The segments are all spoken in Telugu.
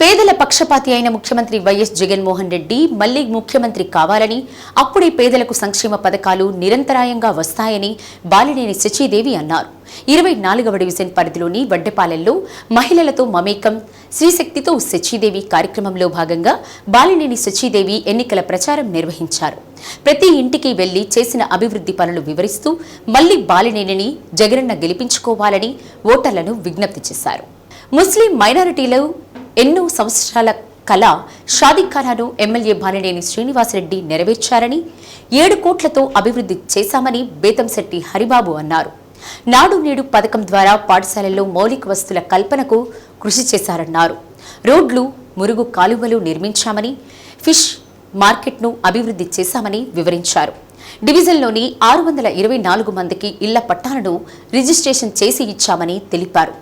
పేదల పక్షపాతి అయిన ముఖ్యమంత్రి వైఎస్ జగన్మోహన్ రెడ్డి మళ్ళీ ముఖ్యమంత్రి కావాలని అప్పుడే పేదలకు సంక్షేమ పథకాలు నిరంతరాయంగా వస్తాయని బాలినేని శచీదేవి అన్నారు. ఇరవై నాలుగవ డివిజన్ పరిధిలోని వడ్డెపాలెంలో మహిళలతో మమేకం శ్రీశక్తితో శచీదేవి కార్యక్రమంలో భాగంగా బాలినేని శచీదేవి ఎన్నికల ప్రచారం నిర్వహించారు. ప్రతి ఇంటికి వెళ్ళి చేసిన అభివృద్ధి పనులు వివరిస్తూ మళ్ళీ బాలినేనిని జగనన్న గెలిపించుకోవాలని ఓటర్లను విజ్ఞప్తి చేశారు. ముస్లిం మైనారిటీలు ఎన్నో సంవత్సరాల కళ షాదీఖానాను ఎమ్మెల్యే బాలినేని శ్రీనివాసరెడ్డి నెరవేర్చారని ఏడు కోట్లతో అభివృద్ధి చేశామని బేతంశెట్టి హరిబాబు అన్నారు. నాడు నేడు పథకం ద్వారా పాఠశాలల్లో మౌలిక వస్తుల కల్పనకు కృషి చేశారన్నారు. రోడ్లు మురుగు కాలువలు నిర్మించామని ఫిష్ మార్కెట్ను అభివృద్ధి చేశామని వివరించారు. డివిజన్లోని ఆరు వందల ఇరవై నాలుగు మందికి ఇళ్ళ పట్టాలను రిజిస్ట్రేషన్ చేసి ఇచ్చామని తెలిపారు.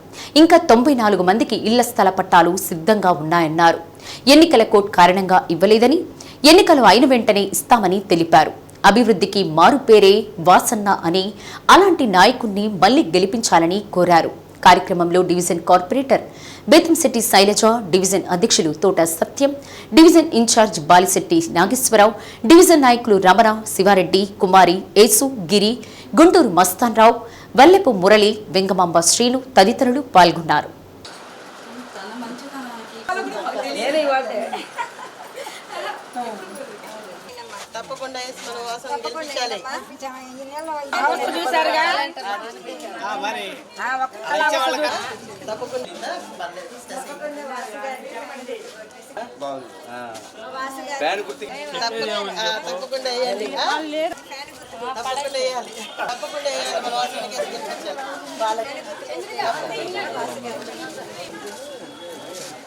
ఇంకా తొంభై నాలుగు మందికి ఇళ్ళ స్థల పట్టాలు సిద్ధంగా ఉన్నాయన్నారు. ఎన్నికల కోడ్ కారణంగా ఇవ్వలేదని ఎన్నికలు అయిన వెంటనే ఇస్తామని తెలిపారు. అభివృద్ధికి మారుపేరే వాసన్న అని అలాంటి నాయకుణ్ణి మళ్ళీ గెలిపించాలని కోరారు. కార్యక్రమంలో division corporator Bethamsetty Sailaja division అధ్యక్షులు Thota Satyam division incharge Balisetty Nageswara Rao division నాయకులు రమణ శివారెడ్డి కుమారి యేసు గిరి గుంటూరు మస్తాన్రావు వల్లెపు మురళి వెంగమాంబ శ్రీను తదితరులు పాల్గొన్నారు. తప్పకుండా చూసారుగా? తప్పకుండా తప్పకుండా ఆ, తప్పకుండా వేయాలి ఆ? తప్పకుండా వేయాలి. తప్పకుండా వేయాలి. మన వాళ్ళకి ఈ ఓటు ఆ, కాలు గుర్తుకి. లేని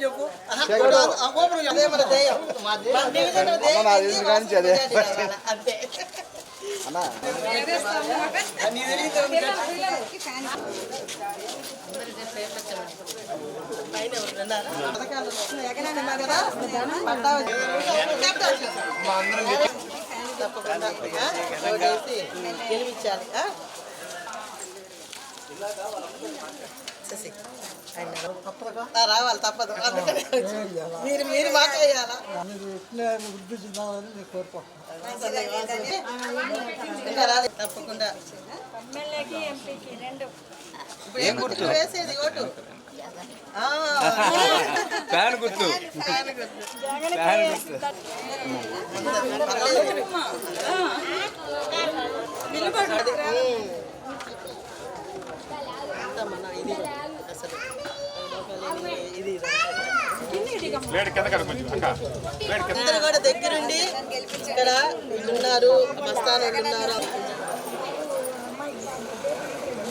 చెప్పు ఆహా, ఆ అదే మన ధ్యేయం. మన అంతే నీ పైన కదా? తప్పకుండా? ఓటేసి గెలిపించాలి. రావాలి తప్పదు. అందుకనే. మీరు మీరు మాకు వేయాలా తప్పకుండా. ఏం గుర్తు వేసేది ఓటు? ఫ్యాన్ గుర్తు. ఫ్యాన్ గుర్తు. అందరూ కూడా దగ్గరుండి ఇక్కడ ఉన్నారు మస్తాన్ వాళ్ళు ఉన్నారు.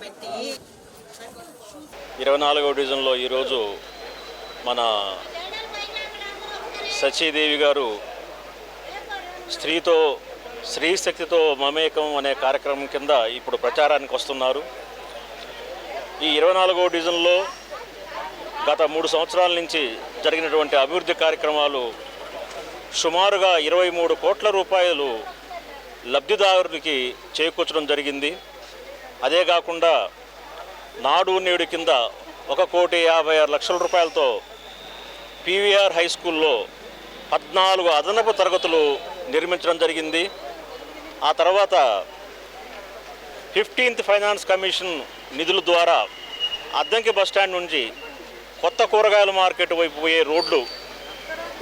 పెట్టి ఇరవై నాలుగవ డివిజన్లో ఈరోజు మన సచీదేవి గారు స్త్రీతో స్త్రీ శక్తితో మమేకం అనే కార్యక్రమం కింద ఇప్పుడు ప్రచారానికి వస్తున్నారు. ఈ ఇరవై నాలుగో డివిజన్లో గత మూడు సంవత్సరాల నుంచి జరిగినటువంటి అభివృద్ధి కార్యక్రమాలు సుమారుగా ఇరవై మూడు కోట్ల రూపాయలు లబ్ధిదారునికి చేకూర్చడం జరిగింది. అదే కాకుండా నాడు నేడు కింద ఒక కోటి యాభై ఆరు లక్షల రూపాయలతో పీవీఆర్ హై స్కూల్లో పద్నాలుగు అదనపు తరగతులు నిర్మించడం జరిగింది. ఆ తర్వాత ఫిఫ్టీన్త్ ఫైనాన్స్ కమిషన్ నిధుల ద్వారా అద్దంకి బస్టాండ్ నుంచి కొత్త కూరగాయల మార్కెట్ వైపు పోయే రోడ్లు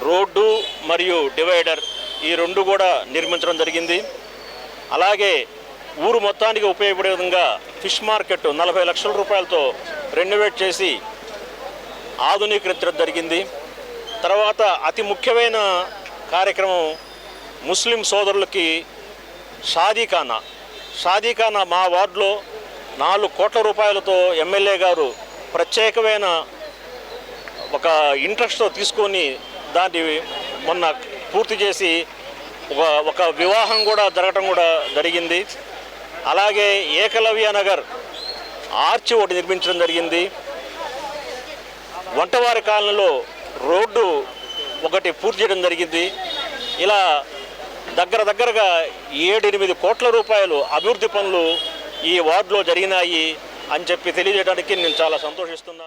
రోడ్డు మరియు డివైడర్ ఈ రెండు కూడా నిర్మించడం జరిగింది. అలాగే ఊరు మొత్తానికి ఉపయోగపడే విధంగా ఫిష్ మార్కెట్ నలభై లక్షల రూపాయలతో రెనోవేట్ చేసి ఆధునీకరించడం జరిగింది. తర్వాత అతి ముఖ్యమైన కార్యక్రమం ముస్లిం సోదరులకి షాదీఖానా షాదీఖానా మా వార్డులో నాలుగు కోట్ల రూపాయలతో ఎమ్మెల్యే గారు ప్రత్యేకమైన ఒక ఇంట్రెస్ట్తో తీసుకొని దాన్ని మొన్న పూర్తి చేసి ఒక ఒక వివాహం కూడా జరగటం కూడా జరిగింది. అలాగే ఏకలవ్య నగర్ ఆర్చి ఒకటి నిర్మించడం జరిగింది. వంటవారి కాలనీలో రోడ్డు ఒకటి పూర్తి చేయడం జరిగింది. ఇలా దగ్గర దగ్గరగా ఏడెనిమిది కోట్ల రూపాయలు అభివృద్ధి పనులు ఈ వార్డులో జరిగినాయి అని చెప్పి తెలియజేయడానికి నేను చాలా సంతోషిస్తున్నాను.